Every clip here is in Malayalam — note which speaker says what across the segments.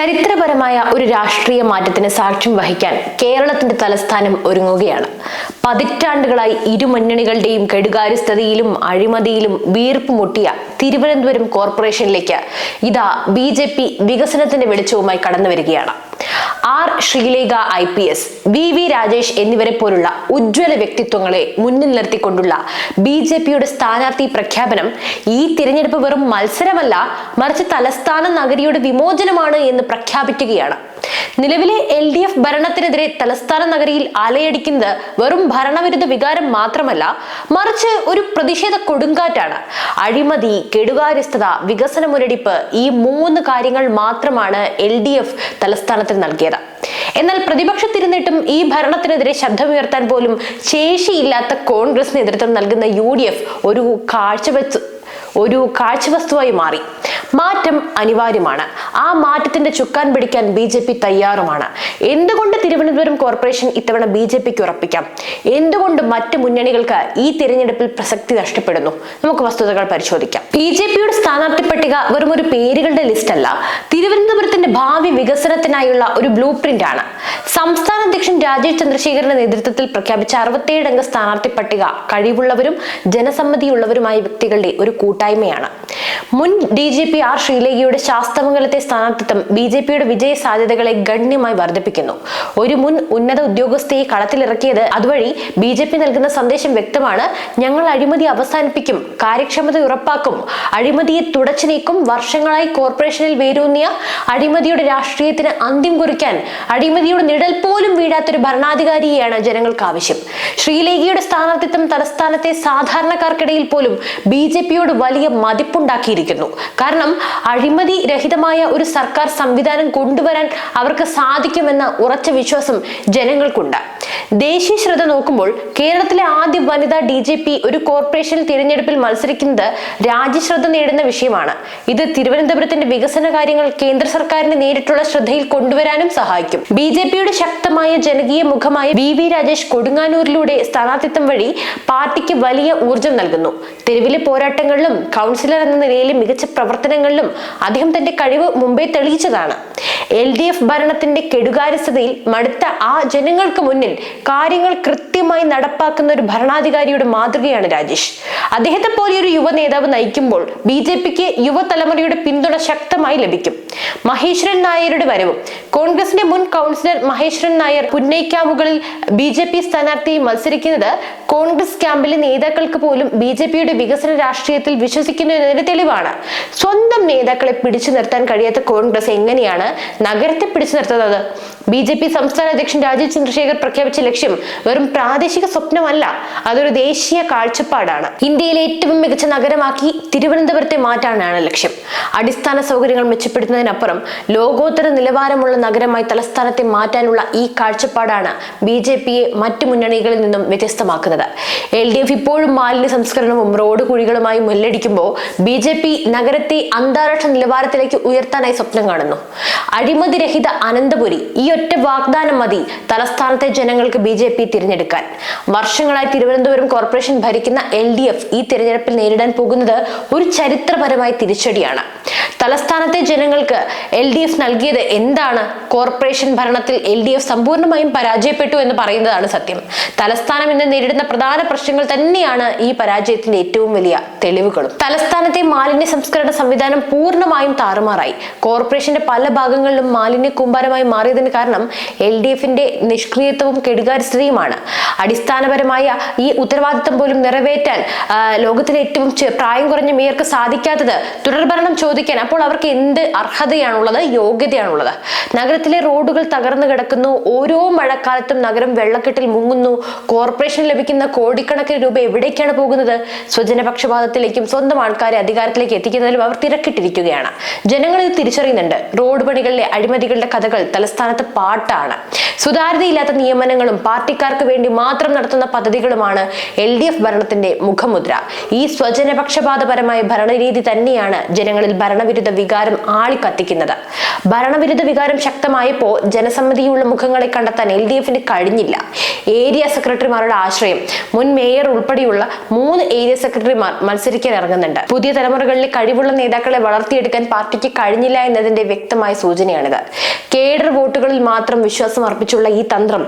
Speaker 1: ചരിത്രപരമായ ഒരു രാഷ്ട്രീയ മാറ്റത്തിന് സാക്ഷ്യം വഹിക്കാൻ കേരളത്തിന്റെ തലസ്ഥാനം ഒരുങ്ങുകയാണ്. പതിറ്റാണ്ടുകളായി ഇരുമുന്നണികളുടെയും കെടുകാര്യസ്ഥതയിലും അഴിമതിയിലും വീർപ്പ് മുട്ടിയ തിരുവനന്തപുരം കോർപ്പറേഷനിലേക്ക് ഇതാ ബി ജെ പി വികസനത്തിന്റെ വെളിച്ചവുമായി കടന്നു വരികയാണ് R Sreelekha I P S V V Rajesh എന്നിവരെ പോലുള്ള ഉജ്ജ്വല വ്യക്തിത്വങ്ങളെ മുന്നിൽ നിർത്തിക്കൊണ്ടുള്ള ബി ജെ പിയുടെ സ്ഥാനാർത്ഥി പ്രഖ്യാപനം ഈ തിരഞ്ഞെടുപ്പ് വെറും മത്സരമല്ല മറിച്ച് തലസ്ഥാന നഗരിയുടെ വിമോചനമാണ് എന്ന് പ്രഖ്യാപിക്കുകയാണ്. നിലവിലെ എൽ ഡി എഫ് ഭരണത്തിനെതിരെ തലസ്ഥാന നഗരിയിൽ അലയടിക്കുന്നത് വെറും ഭരണവിരുദ്ധ വികാരം മാത്രമല്ല മറിച്ച് ഒരു പ്രതിഷേധ കൊടുങ്കാറ്റാണ്. അഴിമതി കെടുകാര്യസ്ഥത വികസന മുരടിപ്പ് ഈ മൂന്ന് കാര്യങ്ങൾ മാത്രമാണ് എൽ ഡി എഫ് തലസ്ഥാനത്തിന് നൽകിയത്. എന്നാൽ പ്രതിപക്ഷത്തിരുന്നിട്ടും ഈ ഭരണത്തിനെതിരെ ശബ്ദമുയർത്താൻ പോലും ശേഷിയില്ലാത്ത കോൺഗ്രസ് നേതൃത്വം നൽകുന്ന യു ഡി എഫ് ഒരു കാഴ്ചവെച്ച് ഒരു കാഴ്ചവസ്തുവായി മാറി. മാറ്റം അനിവാര്യമാണ്. ആ മാറ്റത്തിന്റെ ചുക്കാൻ പിടിക്കാൻ ബി ജെ പി തയ്യാറുമാണ്. എന്തുകൊണ്ട് തിരുവനന്തപുരം കോർപ്പറേഷൻ ഇത്തവണ ബി ജെ പിക്ക് ഉറപ്പിക്കാം? എന്തുകൊണ്ട് മറ്റ് മുന്നണികൾക്ക് ഈ തിരഞ്ഞെടുപ്പിൽ പ്രസക്തി നഷ്ടപ്പെടുന്നു? നമുക്ക് വസ്തുതകൾ പരിശോധിക്കാം. ബി ജെ പിയുടെ സ്ഥാനാർത്ഥി പട്ടിക വെറും ഒരു പേരുകളുടെ ലിസ്റ്റ് അല്ല. തിരുവനന്തപുരത്തിന്റെ ഭാവി വികസനത്തിനായുള്ള ഒരു ബ്ലൂ പ്രിന്റ് ആണ്. സംസ്ഥാന അധ്യക്ഷൻ രാജേഷ് ചന്ദ്രശേഖരന്റെ നേതൃത്വത്തിൽ പ്രഖ്യാപിച്ച അറുപത്തിയേഴ് അംഗ സ്ഥാനാർത്ഥി പട്ടിക കഴിവുള്ളവരും ജനസമ്മതിയുള്ളവരുമായ വ്യക്തികളുടെ ഒരു കൂട്ടായ്മയാണ്. മുൻ ഡി ജി പി ആർ ശ്രീലേഖയുടെ ശാസ്തമംഗലത്തെ സ്ഥാനാർത്ഥിത്വം ബി ജെ പിയുടെ വിജയ സാധ്യതകളെ ഗണ്യമായി വർദ്ധിപ്പിക്കുന്നു. ഒരു മുൻ ഉന്നത ഉദ്യോഗസ്ഥയെ കളത്തിലിറക്കിയത് അതുവഴി ബി ജെ പി നൽകുന്ന സന്ദേശം വ്യക്തമാണ്. ഞങ്ങൾ അഴിമതി അവസാനിപ്പിക്കും കാര്യക്ഷമത ഉറപ്പാക്കും അഴിമതിയെ തുടച്ചു നീക്കും വർഷങ്ങളായി കോർപ്പറേഷനിൽ വേരൂന്നിയ അഴിമതിയുടെ രാഷ്ട്രീയത്തിന് അന്ത്യം കുറിക്കാൻ അഴിമതിയുടെ നിഴൽ പോലും വീഴാത്തൊരു ഭരണാധികാരിയെയാണ് ജനങ്ങൾക്ക് ആവശ്യം. ശ്രീലേഖയുടെ സ്ഥാനാർത്ഥിത്വം തലസ്ഥാനത്തെ സാധാരണക്കാർക്കിടയിൽ പോലും ബി ജെ പിയോട് വലിയ മതിപ്പുണ്ടാക്കിയിരിക്കുന്നു. കാരണം അഴിമതി രഹിതമായ ഒരു സർക്കാർ സംവിധാനം കൊണ്ടുവരാൻ അവർക്ക് സാധിക്കുമെന്ന ഉറച്ച വിശ്വാസം ജനങ്ങൾക്കുണ്ട്. ദേശീയ ശ്രദ്ധ നോക്കുമ്പോൾ കേരളത്തിലെ ആദ്യ വനിതാ ഡി ജെ പി ഒരു കോർപ്പറേഷൻ തിരഞ്ഞെടുപ്പിൽ മത്സരിക്കുന്നത് രാജ്യശ്രദ്ധ നേടുന്ന വിഷയമാണ്. ഇത് തിരുവനന്തപുരത്തിന്റെ വികസന കാര്യങ്ങൾ കേന്ദ്ര സർക്കാരിന് നേരിട്ടുള്ള ശ്രദ്ധയിൽ കൊണ്ടുവരാനും സഹായിക്കും. ബി ജെ പിയുടെ ശക്തമായ ജനകീയ മുഖമായ വി വി രാജേഷ് കൊടുങ്ങാനൂരിലൂടെ സ്ഥാനാർത്ഥിത്വം വഴി പാർട്ടിക്ക് വലിയ ഊർജം നൽകുന്നു. തെരുവിലെ പോരാട്ടങ്ങളിലും കൗൺസിലർ എന്ന നിലയിലെ മികച്ച പ്രവർത്തനങ്ങളിലും അദ്ദേഹം തന്റെ കഴിവ് മുംബൈ തെളിയിച്ചതാണ്. എൽ ഡി എഫ് ഭരണത്തിന്റെ കെടുകാര്യസ്ഥതയിൽ മടുത്ത ആ ജനങ്ങൾക്ക് മുന്നിൽ കാര്യങ്ങൾ കൃത്യമായി നടപ്പാക്കുന്ന ഒരു ഭരണാധികാരിയുടെ മാതൃകയാണ് രാജേഷ്. അദ്ദേഹത്തെ പോലെ ഒരു യുവ നേതാവ് നയിക്കുമ്പോൾ ബി ജെ പിക്ക് യുവതലമുറയുടെ പിന്തുണ ശക്തമായി ലഭിക്കും. മഹേശ്വരൻ നായരുടെ വരവും കോൺഗ്രസിന്റെ മുൻ കൗൺസിലർ മഹേശ്വരൻ നായർ ഉന്നയിക്കാമുകളിൽ ബി ജെ പി സ്ഥാനാർത്ഥി മത്സരിക്കുന്നത് കോൺഗ്രസ് ക്യാമ്പിലെ നേതാക്കൾക്ക് പോലും ബി ജെ പിയുടെ വികസന രാഷ്ട്രീയത്തിൽ വിശ്വസിക്കുന്നു എന്നതിന്റെ തെളിവാണ്. സ്വന്തം നേതാക്കളെ പിടിച്ചു നിർത്താൻ കഴിയാത്ത കോൺഗ്രസ് എങ്ങനെയാണ് നഗരത്തെ പിടിച്ചു നിർത്തുന്നത് ബി ജെ പി സംസ്ഥാന അധ്യക്ഷൻ രാജീവ് ചന്ദ്രശേഖർ പ്രഖ്യാപിച്ച ലക്ഷ്യം വെറും പ്രാദേശിക സ്വപ്നമല്ല അതൊരു ദേശീയ കാഴ്ചപ്പാടാണ്. ഇന്ത്യയിലെ ഏറ്റവും മികച്ച നഗരമാക്കി തിരുവനന്തപുരത്തെ മാറ്റാനാണ് ലക്ഷ്യം. അടിസ്ഥാന സൗകര്യങ്ങൾ മെച്ചപ്പെടുത്തുന്നതിനപ്പുറം ലോകോത്തര നിലവാരമുള്ള നഗരമായി തലസ്ഥാനത്തെ മാറ്റാനുള്ള ഈ കാഴ്ചപ്പാടാണ് ബി ജെ പിയെ മറ്റു മുന്നണികളിൽ നിന്നും വ്യത്യസ്തമാക്കുന്നത്. എൽ ഡി എഫ് ഇപ്പോഴും മാലിന്യ സംസ്കരണവും റോഡ് കുഴികളുമായി മുല്ലടിക്കുമ്പോൾ ബി ജെ പി നഗരത്തെ അന്താരാഷ്ട്ര നിലവാരത്തിലേക്ക് ഉയർത്താനായി സ്വപ്നം കാണുന്നു. അഴിമതിരഹിത അനന്തപുരി ഈ ഒറ്റ വാഗ്ദാനം മതി തലസ്ഥാനത്തെ ജനങ്ങൾക്ക് ബി ജെ പി തിരഞ്ഞെടുക്കാൻ. വർഷങ്ങളായി തിരുവനന്തപുരം കോർപ്പറേഷൻ ഭരിക്കുന്ന എൽ ഡി എഫ് ഈ തിരഞ്ഞെടുപ്പിൽ നേരിടാൻ പോകുന്നത് ഒരു ചരിത്രപരമായ തിരിച്ചടിയാണ്. തലസ്ഥാനത്തെ ജനങ്ങൾക്ക് എൽ ഡി എഫ് നൽകിയത് എന്താണ്? കോർപ്പറേഷൻ ഭരണത്തിൽ എൽ ഡി എഫ് സമ്പൂർണമായും പരാജയപ്പെട്ടു എന്ന് പറയുന്നതാണ് സത്യം. തലസ്ഥാനം ഇന്ന് നേരിടുന്ന പ്രധാന പ്രശ്നങ്ങൾ തന്നെയാണ് ഈ പരാജയത്തിന്റെ ഏറ്റവും വലിയ തെളിവുകളും. തലസ്ഥാനത്തെ മാലിന്യ സംസ്കരണ സംവിധാനം പൂർണമായും താറുമാറായി. കോർപ്പറേഷന്റെ പല ഭാഗങ്ങളിലും മാലിന്യ കൂമ്പാരമായി മാറിയതിന് കാരണം എൽ ഡി എഫിന്റെ നിഷ്ക്രിയത്വവും കെടുകാര്യസ്ഥതയുമാണ്. അടിസ്ഥാനപരമായ ഈ ഉത്തരവാദിത്തം പോലും നിറവേറ്റാൻ ലോകത്തിലെ ഏറ്റവും പ്രായം കുറഞ്ഞ മേയർക്ക് സാധിക്കാത്തത് തുടർഭരണം ചോദിക്കാൻ. അപ്പോൾ അവർക്ക് എന്ത് അർഹതയാണുള്ളത് യോഗ്യതയാണുള്ളത്? നഗരത്തിലെ റോഡുകൾ തകർന്നു കിടക്കുന്നു. ഓരോ മഴക്കാലത്തും നഗരം വെള്ളക്കെട്ടിൽ മുങ്ങുന്നു. കോർപ്പറേഷൻ ലഭിക്കുന്ന കോടിക്കണക്കിന് രൂപ എവിടേക്കാണ് പോകുന്നത്? സ്വജനപക്ഷപാതത്തിലേക്കും സ്വന്തം ആൾക്കാരെ അധികാരത്തിലേക്ക് എത്തിക്കുന്നതിലും അവർ തിരക്കിട്ടിരിക്കുകയാണ്. ജനങ്ങൾ ഇത് തിരിച്ചറിയുന്നുണ്ട്. റോഡ് പണികളിലെ അഴിമതികളുടെ കഥകൾ തലസ്ഥാനത്ത് പാട്ടാണ്. സുതാര്യതയില്ലാത്ത നിയമനങ്ങളും പാർട്ടിക്കാർക്ക് വേണ്ടി മാത്രം നടത്തുന്ന പദ്ധതികളുമാണ് എൽ ഡി എഫ് ഭരണത്തിന്റെ മുഖമുദ്ര. ഈ സ്വജനപക്ഷപാതപരമായ ഭരണരീതി തന്നെയാണ് ജനങ്ങളിൽ ഭരണവിരുദ്ധ വികാരം ആളിക്കത്തിക്കുന്നത്. ഭരണവിരുദ്ധ വികാരം ശക്തമായപ്പോൾ ജനസമ്മതിയുള്ള മുഖങ്ങളെ കണ്ടെത്താൻ എൽ ഡി എഫിന് കഴിഞ്ഞില്ല. ഏരിയ സെക്രട്ടറിമാരുടെ ആശ്രയം മുൻ മേയർ ഉൾപ്പെടെയുള്ള മൂന്ന് ഏരിയ സെക്രട്ടറിമാർ മത്സരിക്കാൻ ഇറങ്ങുന്നുണ്ട്. പുതിയ തലമുറകളിലെ കഴിവുള്ള നേതാക്കളെ വളർത്തിയെടുക്കാൻ പാർട്ടിക്ക് കഴിഞ്ഞില്ല എന്നതിന്റെ വ്യക്തമായ സൂചനയാണിത്. കേഡർ വോട്ടുകളിൽ മാത്രം വിശ്വാസം അർപ്പിച്ചുള്ള ഈ തന്ത്രം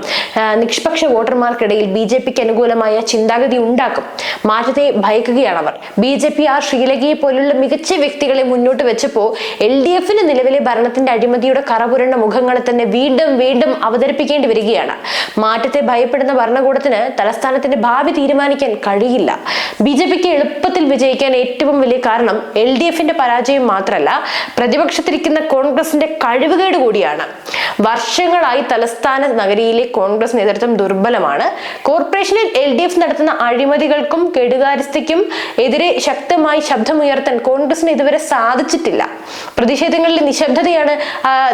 Speaker 1: നിഷ്പക്ഷ വോട്ടർമാർക്കിടയിൽ ബി ജെ പിക്ക് അനുകൂലമായ ചിന്താഗതി ഉണ്ടാക്കും. മാറ്റത്തെ ഭയക്കുകയാണ് അവർ. ബി ജെ പി ആർ ശ്രീലങ്കയെ പോലുള്ള മികച്ച വ്യക്തികളെ മുന്നോട്ട് വെച്ചപ്പോൾ എൽ ഡി എഫിന് നിലവിലെ ഭരണത്തിന്റെ അഴിമതിയുടെ കറപുരണ്ട മുഖങ്ങളെ തന്നെ വീണ്ടും വീണ്ടും അവതരിപ്പിക്കേണ്ടി വരികയാണ്. മാറ്റത്തെ ഭയപ്പെടുന്ന ഭരണകൂടത്തിന് തലസ്ഥാനത്തിന്റെ ഭാവി തീരുമാനിക്കാൻ കഴിയില്ല. ബി ജെ പിക്ക് എളുപ്പത്തിൽ വിജയിക്കാൻ ഏറ്റവും വലിയ കാരണം എൽ ഡി എഫിന്റെ പരാജയം മാത്രമല്ല പ്രതിപക്ഷത്തിരിക്കുന്ന കോൺഗ്രസിന്റെ കഴിവുകേട് കൂടിയാണ്. വർഷങ്ങളായി തലസ്ഥാന നഗരിയിലെ കോൺഗ്രസ് നേതൃത്വം ദുർബലമാണ്. കോർപ്പറേഷനിൽ എൽ ഡി എഫ് നടത്തുന്ന അഴിമതികൾക്കും കെടുകാര്യസ്ഥയ്ക്കും എതിരെ ശക്തമായി ശബ്ദമുയർത്താൻ കോൺഗ്രസിന് ഇതുവരെ സാധിച്ചിട്ടില്ല. പ്രതിഷേധങ്ങളിലെ നിശബ്ദതയാണ്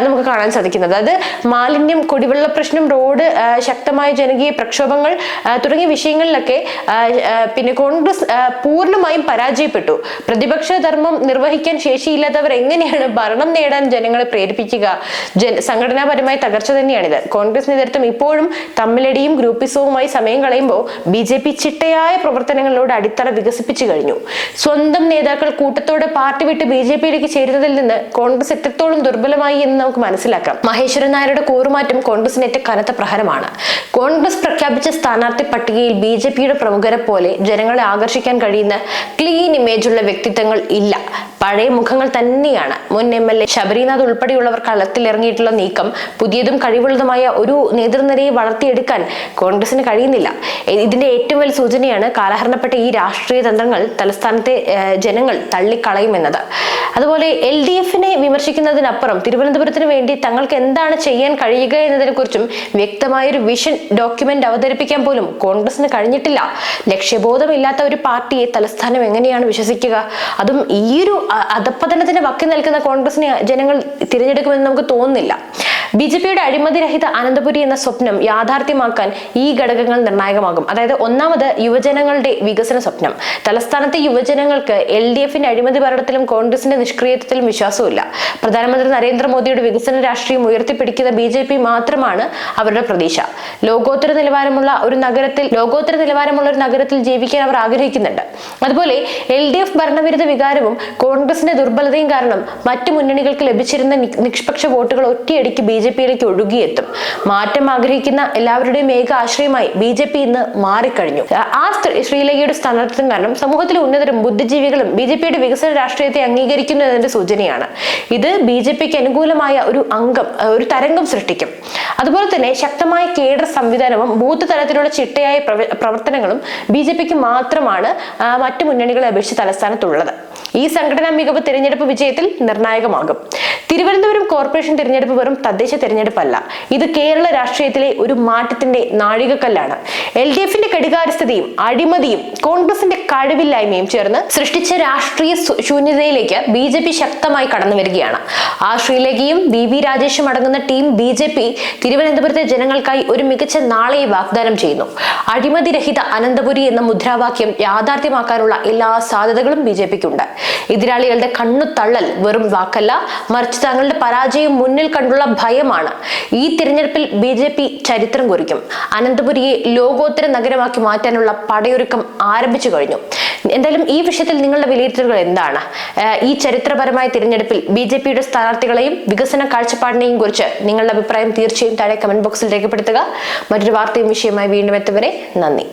Speaker 1: നമുക്ക് കാണാൻ സാധിക്കുന്നത്. അതായത് മാലിന്യം കുടിവെള്ള പ്രശ്നം റോഡ് ശക്തമായ ജനകീയ പ്രക്ഷോഭങ്ങൾ തുടങ്ങിയ വിഷയങ്ങളിലൊക്കെ പിന്നെ കോൺഗ്രസ് പൂർണമായും പരാജയപ്പെട്ടു. പ്രതിപക്ഷ ധർമ്മം നിർവഹിക്കാൻ ശേഷിയില്ലാത്തവർ എങ്ങനെയാണ് ഭരണം നേടാൻ ജനങ്ങളെ പ്രേരിപ്പിക്കുക? സംഘടനാപരമായ തകർച്ച തന്നെയാണിത്. കോൺഗ്രസ് നേതൃത്വം ഇപ്പോഴും തമ്മിലടിയും ഗ്രൂപ്പിസവുമായി സമയം കളയുമ്പോൾ ബി ജെ പി ചിട്ടയായ പ്രവർത്തനങ്ങളിലൂടെ അടിത്തറ വികസിപ്പിച്ചു കഴിഞ്ഞു. സ്വന്തം നേതാക്കൾ കൂട്ടത്തോടെ പാർട്ടി വിട്ട് ബി ജെ പിയിലേക്ക് ചേരുന്നതിൽ നിന്ന് കോൺഗ്രസ് എത്രത്തോളം ദുർബലമായി എന്ന് നമുക്ക് മനസ്സിലാക്കാം. മഹേശ്വരൻ നായരുടെ കൂറുമാറ്റം കോൺഗ്രസിന് ഏറ്റവും കനത്ത പ്രഹരമാണ്. കോൺഗ്രസ് പ്രഖ്യാപിച്ച സ്ഥാനാർത്ഥി പട്ടികയിൽ ബി ജെ പിയുടെ പ്രമുഖരെ പോലെ ജനങ്ങളെ ആകർഷിക്കാൻ കഴിയുന്ന ക്ലീൻ ഇമേജുള്ള വ്യക്തിത്വങ്ങൾ ഇല്ല. പഴയ മുഖങ്ങൾ തന്നെയാണ്. മുൻ എം എൽ എ ശബരിനാഥ് ഉൾപ്പെടെയുള്ളവർ കളത്തിലിറങ്ങിയിട്ടുള്ള നീക്കം പുതിയതും കഴിവുള്ളതുമായ ഒരു നേതൃനിരയെ വളർത്തിയെടുക്കാൻ കോൺഗ്രസിന് കഴിയുന്നില്ല. ഇതിന്റെ ഏറ്റവും വലിയ സൂചനയാണ് കാലഹരണപ്പെട്ട ഈ രാഷ്ട്രീയ തന്ത്രങ്ങൾ തലസ്ഥാനത്തെ ജനങ്ങൾ തള്ളിക്കളയുമെന്നത് അതുപോലെ എൽ ഡി എഫിനെ വിമർശിക്കുന്നതിനപ്പുറം തിരുവനന്തപുരത്തിന് വേണ്ടി തങ്ങൾക്ക് എന്താണ് ചെയ്യാൻ കഴിയുക എന്നതിനെ കുറിച്ചും വ്യക്തമായൊരു വിഷൻ ഡോക്യുമെന്റ് അവതരിപ്പിക്കാൻ പോലും കോൺഗ്രസിന് കഴിഞ്ഞിട്ടില്ല. ലക്ഷ്യബോധമില്ലാത്ത ഒരു പാർട്ടിയെ തലസ്ഥാനം എങ്ങനെയാണ് വിശ്വസിക്കുക? അതും ഈ ഒരു അ- അധപ്പതനത്തിന് വക്കി നിൽക്കുന്ന കോൺഗ്രസിനെ ജനങ്ങൾ തിരഞ്ഞെടുക്കുമെന്ന് നമുക്ക് തോന്നുന്നില്ല. ബി ജെ പിയുടെ അഴിമതിരഹിത അനന്തപുരി എന്ന സ്വപ്നം യാഥാർത്ഥ്യമാക്കാൻ ഈ ഘടകങ്ങൾ നിർണായകമാകും. അതായത് ഒന്നാമത് യുവജനങ്ങളുടെ വികസന സ്വപ്നം. തലസ്ഥാനത്തെ യുവജനങ്ങൾക്ക് എൽ ഡി എഫിന്റെ അഴിമതി ഭരണത്തിലും കോൺഗ്രസിന്റെ നിഷ്ക്രിയത്വത്തിലും വിശ്വാസമില്ല പ്രധാനമന്ത്രി നരേന്ദ്രമോദിയുടെ വികസന രാഷ്ട്രീയം ഉയർത്തിപ്പിടിക്കുന്ന ബി ജെ പി മാത്രമാണ് അവരുടെ പ്രതീക്ഷ. ലോകോത്തര നിലവാരമുള്ള ഒരു നഗരത്തിൽ ലോകോത്തര നിലവാരമുള്ള ഒരു നഗരത്തിൽ ജീവിക്കാൻ അവർ ആഗ്രഹിക്കുന്നുണ്ട്. അതുപോലെ എൽ ഡി എഫ് ഭരണവിരുദ്ധ വികാരവും കോൺഗ്രസിന്റെ ദുർബലതയും കാരണം മറ്റു മുന്നണികൾക്ക് ലഭിച്ചിരുന്ന നിഷ്പക്ഷ വോട്ടുകൾ ഒറ്റയടിക്ക് ബി ജെ പിയിലേക്ക് ഒഴുകിയെത്തും. മാറ്റം ആഗ്രഹിക്കുന്ന എല്ലാവരുടെയും ഏക ആശ്രയമായി ബി ജെ പി ഇന്ന് മാറിക്കഴിഞ്ഞു. ആ- ശ്രീലങ്കയുടെ സ്ഥാനാർത്ഥിത്വം കാരണം സമൂഹത്തിലെ ഉന്നതരും ബുദ്ധിജീവികളും ബി ജെ പിയുടെ വികസന രാഷ്ട്രീയത്തെ അംഗീകരിക്കുന്നു എന്നതിന്റെ സൂചനയാണ്. ഇത് ബി ജെ പിക്ക് അനുകൂലമായ ഒരു അംഗം ഒരു തരംഗം സൃഷ്ടിക്കും. അതുപോലെ തന്നെ ശക്തമായ കേഡർ സംവിധാനവും ബൂത്ത് തലത്തിലുള്ള ചിട്ടയായ പ്രവർത്തനങ്ങളും ബി ജെ പിക്ക് മാത്രമാണ് മറ്റു മുന്നണികളെ അപേക്ഷിച്ച് തലസ്ഥാനത്തുള്ളത്. ഈ സംഘടനാ മികവ് തിരഞ്ഞെടുപ്പ് വിജയത്തിൽ നിർണായകമാകും. തിരുവനന്തപുരം കോർപ്പറേഷൻ തിരഞ്ഞെടുപ്പ് വെറും തദ്ദേശ തിരഞ്ഞെടുപ്പല്ല. ഇത് കേരള രാഷ്ട്രീയത്തിലെ ഒരു മാറ്റത്തിന്റെ നാഴികക്കല്ലാണ്. എൽ ഡി എഫിന്റെ കടികാരസ്ഥതയും അഴിമതിയും കോൺഗ്രസിന്റെ കഴിവില്ലായ്മയും ചേർന്ന് സൃഷ്ടിച്ച രാഷ്ട്രീയ ശൂന്യതയിലേക്ക് ബി ജെ പി ശക്തമായി കടന്നു വരികയാണ്. ആ ശ്രീലേഖയും വി വി രാജേഷും അടങ്ങുന്ന ടീം ബി ജെ പി തിരുവനന്തപുരത്തെ ജനങ്ങൾക്കായി ഒരു മികച്ച നാളെയെ വാഗ്ദാനം ചെയ്യുന്നു. അഴിമതിരഹിത അനന്തപുരി എന്ന മുദ്രാവാക്യം യാഥാർത്ഥ്യമാക്കാനുള്ള എല്ലാ സാധ്യതകളും ബി ജെ പിക്കുണ്ട്. എതിരാളികളുടെ കണ്ണു തള്ളൽ വെറും വാക്കല്ല. മറിച്ച് തങ്ങളുടെ പരാജയം മുന്നിൽ കണ്ടുള്ള ഭയമാണ്. ഈ തിരഞ്ഞെടുപ്പിൽ ബി ജെ പി ചരിത്രം കുറിക്കും. അനന്തപുരിയെ ലോകോത്തര നഗരമാക്കി മാറ്റാനുള്ള പടയൊരുക്കം ആരംഭിച്ചു കഴിഞ്ഞു. എന്തായാലും ഈ വിഷയത്തിൽ നിങ്ങളുടെ വിലയിരുത്തലുകൾ എന്താണ്? ഈ ചരിത്രപരമായ തിരഞ്ഞെടുപ്പിൽ ബി ജെ പിയുടെ സ്ഥാനാർത്ഥികളെയും വികസന കാഴ്ചപ്പാടിനെയും കുറിച്ച് നിങ്ങളുടെ അഭിപ്രായം തീർച്ചയായും താഴെ കമന്റ് ബോക്സിൽ രേഖപ്പെടുത്തുക. മറ്റൊരു വാർത്തയും വിഷയമായി വീണ്ടും എത്തുവരെ നന്ദി.